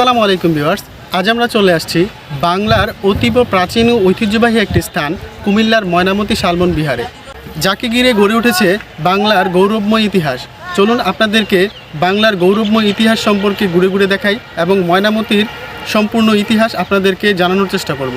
আসসালামু আলাইকুম ভিউয়ার্স। আজ আমরা চলে আসছি বাংলার অতীব প্রাচীন ও ঐতিহ্যবাহী একটি স্থান, কুমিল্লার ময়নামতি শালবন বিহারে। যাকে ঘিরে গড়ে উঠেছে বাংলার গৌরবময় ইতিহাস। চলুন আপনাদেরকে বাংলার গৌরবময় ইতিহাস সম্পর্কে ঘুরে ঘুরে দেখাই এবং ময়নামতির সম্পূর্ণ ইতিহাস আপনাদেরকে জানানোর চেষ্টা করব।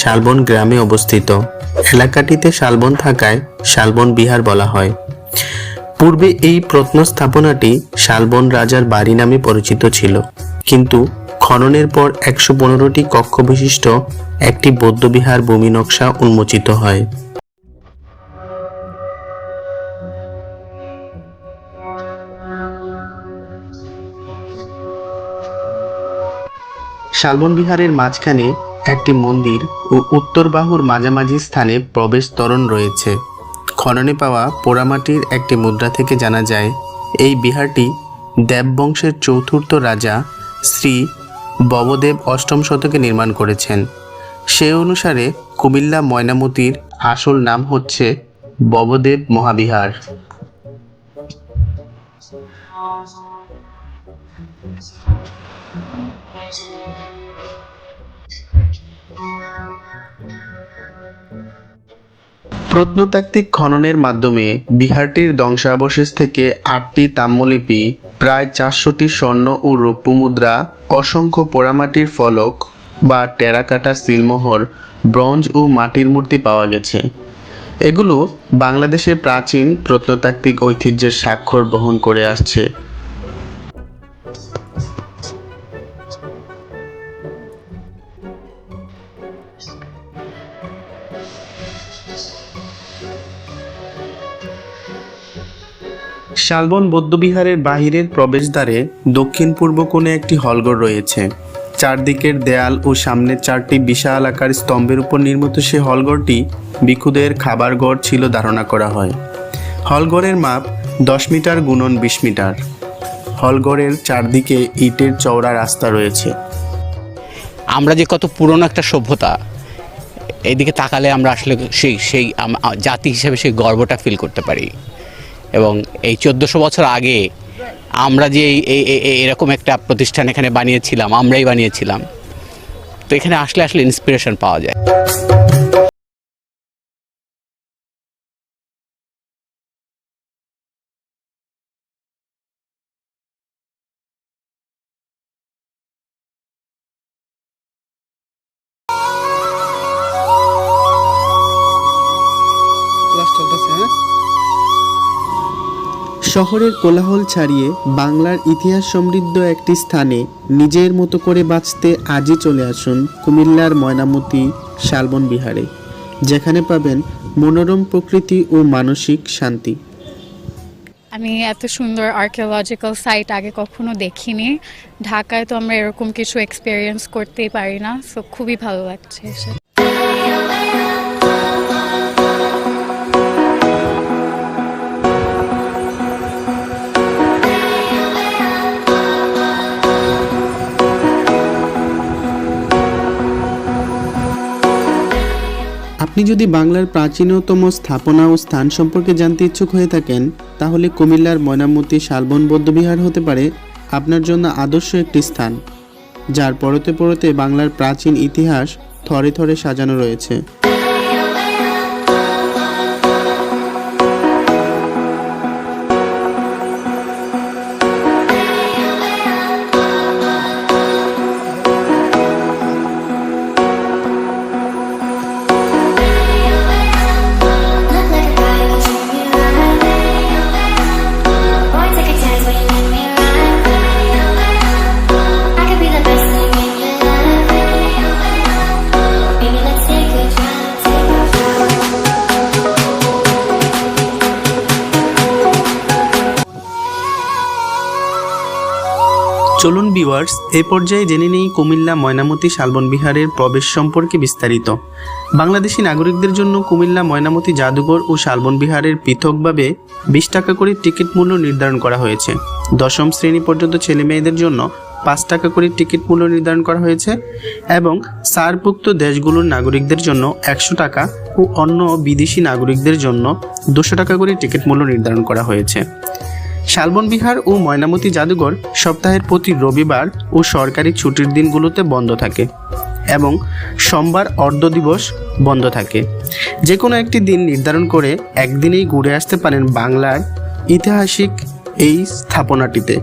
শালবন গ্রামে অবস্থিত। এলাকাটিতে শালবন থাকায় শালবন বিহার বলা হয়। পূর্বে এই প্রত্নস্থাপনাটি শালবন রাজার বাড়ি নামে পরিচিত ছিল। কিন্তু খননের পর একশো পনেরোটি কক্ষ বিশিষ্ট একটি বৌদ্ধবিহার ভূমি নকশা উন্মোচিত হয়। শালবন বিহারের মাঝখানে একটি মন্দির ও উত্তর বাহুর মাঝামাঝি স্থানে প্রবেশ তোরণ রয়েছে। খননে পাওয়া পোড়ামাটির একটি মুদ্রা থেকে জানা যায়, এই বিহারটি দেববংশের চতুর্থ রাজা শ্রী ববদেব অষ্টম শতকে নির্মাণ করেছেন। সে অনুসারে কুমিল্লা ময়নামতির আসল নাম হচ্ছে ববদেব মহাবিহার। প্রত্নতাত্ত্বিক খননের মাধ্যমে বিহারটির ধ্বংসাবশেষ থেকে আটটি তাম্রলিপি, প্রায় চারশোটি স্বর্ণ ও রৌপ্য মুদ্রা, অসংখ্য পোড়ামাটির ফলক বা টেরাকাটা সিলমোহর, ব্রঞ্জ ও মাটির মূর্তি পাওয়া গেছে। এগুলো বাংলাদেশের প্রাচীন প্রত্নতাত্ত্বিক ঐতিহ্যের স্বাক্ষর বহন করে আসছে। শালবন বৌদ্ধবিহারের বাহিরের প্রবেশদ্বারে দক্ষিণ পূর্ব কোণে একটি হলঘর রয়েছে। চারদিকের দেয়াল ও সামনের চারটি বিশাল আকার স্তম্ভের উপর নির্মিত সে হলঘরটি ভিক্ষুদের খাবার ঘর ছিল ধারণা করা হয়। হলঘরের মাপ দশ মিটার গুণন বিশ মিটার। হলঘরের চারদিকে ইটের চওড়া রাস্তা রয়েছে। আমরা যে কত পুরনো একটা সভ্যতা, এইদিকে তাকালে আমরা আসলে সেই সেই জাতি হিসেবে সেই গর্বটা ফিল করতে পারি। এবং এই চোদ্দোশো বছর আগে আমরা যে এরকম একটা প্রতিষ্ঠান এখানে বানিয়েছিলাম, আমরাই বানিয়েছিলাম। তো এখানে আসলে আসলে ইন্সপিরেশন পাওয়া যায়। শহরের কোলাহল ছাড়িয়ে বাংলার ইতিহাস সমৃদ্ধ একটি স্থানে নিজের মতো করে বাঁচতে আজই চলে আসুন কুমিল্লার ময়নামতি শালবন বিহারে, যেখানে পাবেন মনোরম প্রকৃতি ও মানসিক শান্তি। আমি এত সুন্দর আর্কিওলজিক্যাল সাইট আগে কখনো দেখিনি। ঢাকায় তো আমরা এরকম কিছু এক্সপিরিয়েন্স করতেই পারি না সো খুবই ভালো লাগছে আপনি যদি বাংলার প্রাচীনতম স্থাপনা ও স্থান সম্পর্কে জানতে ইচ্ছুক হয়ে থাকেন, তাহলে কুমিল্লার ময়নামতি শালবন বৌদ্ধবিহার হতে পারে আপনার জন্য আদর্শ একটি স্থান, যার পরতে পরতে বাংলার প্রাচীন ইতিহাস থরে থরে সাজানো রয়েছে। চলুন ভিউয়ার্স এ পর্যায়ে জেনে নেই কুমিল্লা ময়নামতি শালবন বিহারের প্রবেশ সম্পর্কে বিস্তারিত। বাংলাদেশি নাগরিকদের জন্য কুমিল্লা ময়নামতি জাদুঘর ও শালবন বিহারের পৃথকভাবে বিশ টাকা করে টিকিট মূল্য নির্ধারণ করা হয়েছে। দশম শ্রেণি পর্যন্ত ছেলে মেয়েদের জন্য পাঁচ টাকা করে টিকিট মূল্য নির্ধারণ করা হয়েছে এবং সারভুক্ত দেশগুলোর নাগরিকদের জন্য একশো টাকা ও অন্য বিদেশি নাগরিকদের জন্য দুশো টাকা করে টিকিট মূল্য নির্ধারণ করা হয়েছে। শালবন বিহার ও ময়নামতি জাদুঘর সপ্তাহের প্রতি রবিবার ও সরকারি ছুটির দিনগুলোতে বন্ধ থাকে এবং সোমবার অর্ধ দিবস বন্ধ থাকে। যে কোনো একটি দিন নির্ধারণ করে একদিনেই ঘুরে আসতে পারেন বাংলার ঐতিহাসিক এই স্থাপনাটিতে।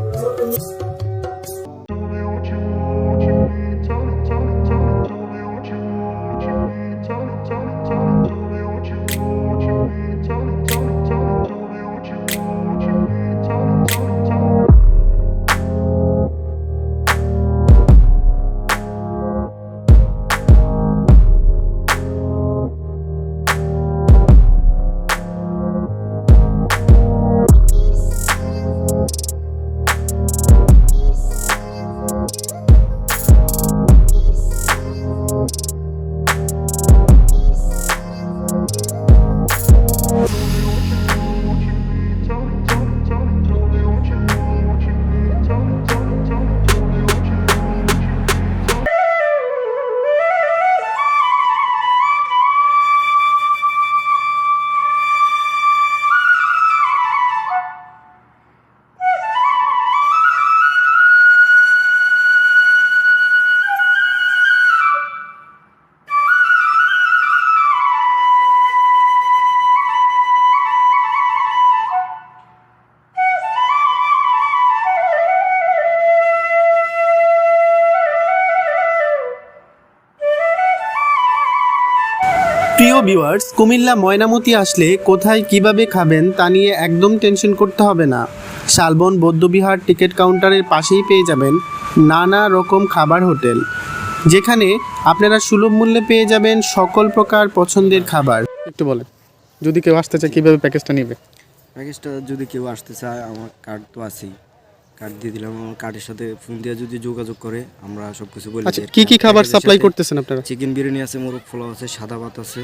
ভিউয়ার্স কুমিল্লা ময়নামতি আসলে কোথায় কীভাবে খাবেন তা নিয়ে একদম টেনশন করতে হবে না। শালবন বৌদ্ধবিহার টিকিট কাউন্টারের পাশেই পেয়ে যাবেন নানা রকম খাবার হোটেল। যেখানে আপনারা সুলভ মূল্যে পেয়ে যাবেন সকল প্রকার পছন্দের খাবার। একটু বলেন যদি কেউ আসতে চায় কীভাবে প্যাকেজটা নেবে? প্যাকেজটা যদি কেউ আসতে চায় আমার কার্ড তো আছেই। কার্ড দিয়ে দিলাম আমার কার্ডের সাথে ফোন দিয়ে যদি যোগাযোগ করে আমরা সব কিছু বলে আচ্ছা কি। কি খাবার সাপ্লাই করতেছেন আপনারা? চিকেন বিরিয়ানি আছে মোরগ পোলাও আছে সাদা ভাত আছে।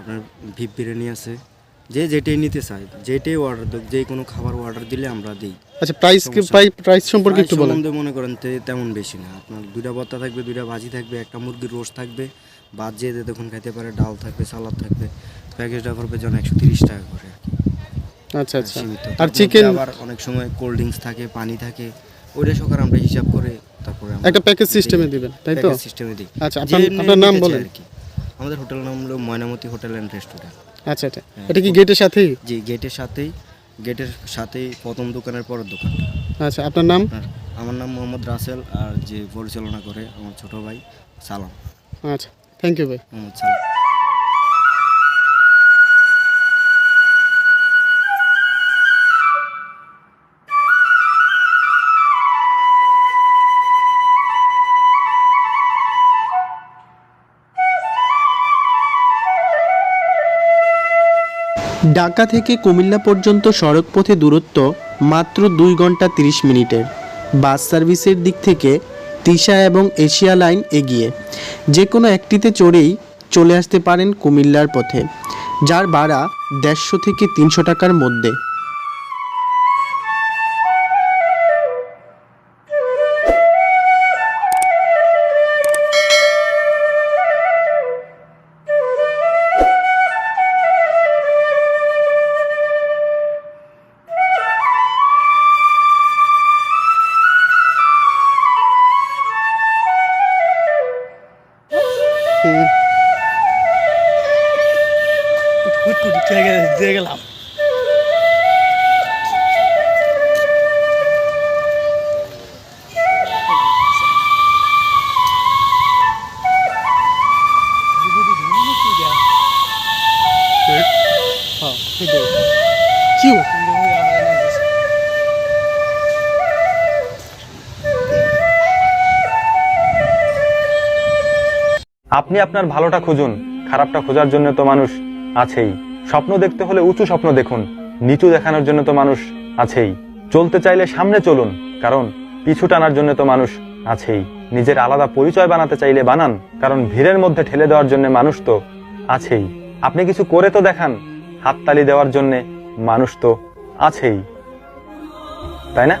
আপনার ভিপ বিরিয়ানি আছে যে যেটাই নিতে চায় যেটাই অর্ডার দেব যে কোনো খাবার অর্ডার দিলে আমরা দিই। আচ্ছা প্রাইস প্রাইস সম্পর্কে একটু বলেন। মনে করেন তেমন বেশি না। আপনার দুইটা ভর্তা থাকবে দুইটা ভাজি থাকবে একটা মুরগির রোস্ট থাকবে ভাত যে দেখুন খাইতে পারে ডাল থাকবে সালাদ থাকবে প্যাকেজটা করবে যেন একশো তিরিশ টাকা করে। আচ্ছা আচ্ছা। আর চিকেন আবার অনেক সময় কোল্ড ড্রিঙ্কস থাকে পানি থাকে ওইটা সকার আমরা হিসাব করে তারপরে একটা প্যাকেজ সিস্টেমে দিবেন তাই তো? সিস্টেমে দিই। আচ্ছা, আপনার- নাম বলেন। আর কি। আমাদের হোটেল নাম হলো ময়নামতি হোটেল অ্যান্ড রেস্টুরেন্ট। আচ্ছা আচ্ছা। এটা কি গেটের সাথেই? জি গেটের সাথেই গেটের সাথেই প্রথম দোকানের পরের দোকান। আচ্ছা আপনার নাম? আমার নাম মোহাম্মদ রাসেল আর যে পরিচালনা করে আমার ছোট ভাই সালাম। আচ্ছা থ্যাংক ইউ ভাই। মোহাম্মদ সালাম। ঢাকা থেকে কুমিল্লা পর্যন্ত সড়কপথে দূরত্ব মাত্র দুই ঘণ্টা তিরিশ মিনিটের। বাস সার্ভিসের দিক থেকে তিশা এবং এশিয়া লাইন এগিয়ে। যে কোনো একটিতে চড়েই চলে আসতে পারেন কুমিল্লার পথে, যার ভাড়া দেড়শো থেকে তিনশো টাকার মধ্যে। আপনি আপনার ভালোটা খুঁজুন, খারাপটা খোঁজার জন্য তো মানুষ আছেই। স্বপ্ন দেখতে হলে উঁচু স্বপ্ন দেখুন, নিচু দেখানোর জন্য তো মানুষ আছেই। চলতে চাইলে সামনে চলুন, কারণ পিছু টানার জন্য তো মানুষ আছেই। নিজের আলাদা পরিচয় বানাতে চাইলে বানান, কারণ ভিড়ের মধ্যে ঠেলে দেওয়ার জন্য মানুষ তো আছেই। আপনি কিছু করে তো দেখান, হাততালি দেওয়ার জন্য মানুষ তো আছেই। তাই না?